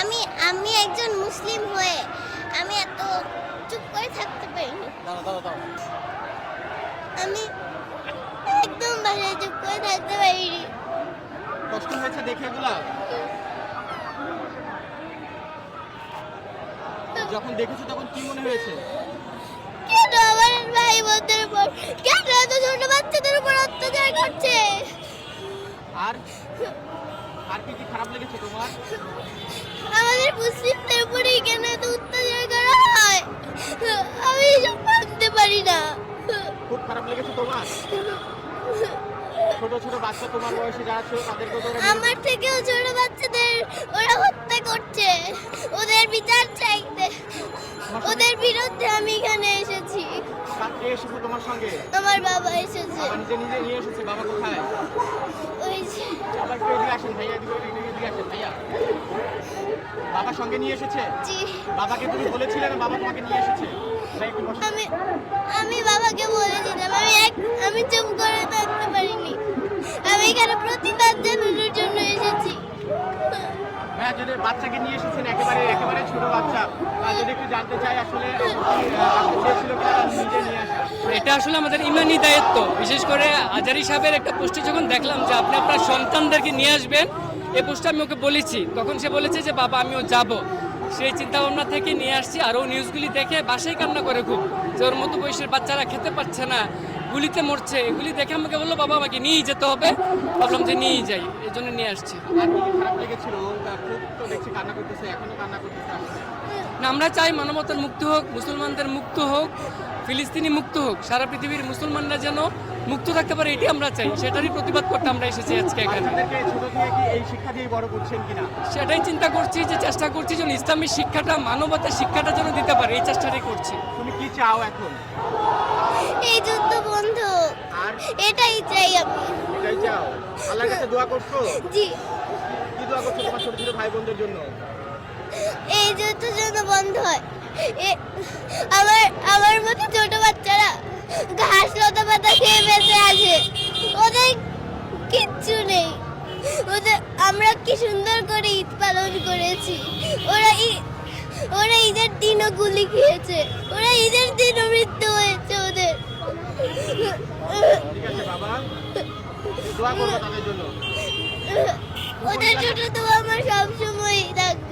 আমি আমি একজন মুসলিম হয়ে আমি এত চুপ করে থাকতে পারিনি। আমি একদম বাসায় চুপ করে থাকতে পারিনি। কষ্ট হয়েছে দেখে এগুলা? যখন দেখেছ তখন কি মনে হয়েছে? কেন আমার ভাই বোনদের উপর কেন এত ছোট বাচ্চাদের উপর অত্যাচার করছে? আর? আর কি কি খারাপ লেগেছে তোমার? আমাদের মুসলিমদের উপরেই কেন এত অত্যাচার করা হয়? আমি এসব ভাবতে পারি না। খুব খারাপ লেগেছে তোমার? ছোট ছোট বাচ্চা তোমার বয়সে যারা ছিল তাদেরকে তো আমার থেকেও ছোট বাচ্চাদের ওরা হত্যা করছে। ওদের বিচার চাইতে। ওদের বিরুদ্ধে আমি এখানে এসেছি। কাকে এসেছে তোমার সঙ্গে? আমার বাবা এসেছে। নিজে নিজে নিয়ে এসেছে বাবা কোথায়? ওই যে বাবা সঙ্গে নিয়ে এসেছে? বাবাকে তুমি বলেছিলে না বাবা তোমাকে নিয়ে এসেছে। আমি আমি বাবাকে বলেছিলাম আমি এক আমি চুপ করে থাকতে পারিনি। আমি এখানে প্রতিবাদ জানানোর জন্য এসেছি। হ্যাঁ যদি বাচ্চাকে নিয়ে একেবারে একেবারে ছোট বাচ্চা আর এটা আসলে আমাদের ইমানি দায়িত্ব। বিশেষ করে আজারি সাহেবের একটা পোস্টে যখন দেখলাম যে আপনি আপনার সন্তানদেরকে নিয়ে আসবেন, এই পোস্টটা আমি ওকে বলেছি। তখন সে বলেছে যে, বাবা, আমিও যাব। সেই চিন্তা ভাবনা থেকে নিয়ে আসছি। আর ও নিউজগুলি দেখে বাসায় কান্না করে খুব। যে ওর মতো বয়সের বাচ্চারা খেতে পারছে না। গুলিতে মরছে এগুলি দেখে আমাকে বলল বাবা আমাকে নিয়েই যেতে হবে। ভাবলাম যে নিয়েই যাই এই জন্য নিয়ে আসছি। আর কি কি খারাপ লেগেছিল? ও খুব তো দেখছি কান্না করতেছে এখনও কান্না করতেছে আসলে। না আমরা চাই মানবতার মুক্ত হোক মুসলমানদের মুক্ত হোক ফিলিস্তিনি মুক্ত হোক সারা পৃথিবীর মুসলমানরা যেন মুক্ত থাকতে পারে এটি আমরা চাই। সেটারই প্রতিবাদ করতে আমরা এসেছি আজকে এখানে। ছোট থেকে এই শিক্ষা দিয়ে বড় করছেন কিনা? সেটাই চিন্তা করছি যে চেষ্টা করছি যেন ইসলামী শিক্ষাটা মানবতার শিক্ষাটা যেন দিতে পারে এই চেষ্টাটাই করছি। তুমি কি চাও এখন? এই যুদ্ধ বন্ধ। এটাই চাই আমি। এটাই চাও? আল্লাহর কাছে দোয়া করছ? জি। কি দোয়া করছ তোমার ছোট ছোট ভাই বোনদের জন্য? এই যেন বন্ধ হয়। আমার আমার মতো ছোট বাচ্চারা ঘাস লতা পাতা খেয়ে বেঁচে আছে। ওদের কিচ্ছু নেই। ওদের আমরা কি সুন্দর করে ঈদ পালন করেছি। ওরা ওরা ঈদের দিনও গুলি খেয়েছে। ওরা ঈদের দিনও মৃত্যু হয়েছে ওদের ঠিক আছে বাবা দোয়া করব তাদের জন্য। ওদের জন্য তো আমার সবসময় থাকবে।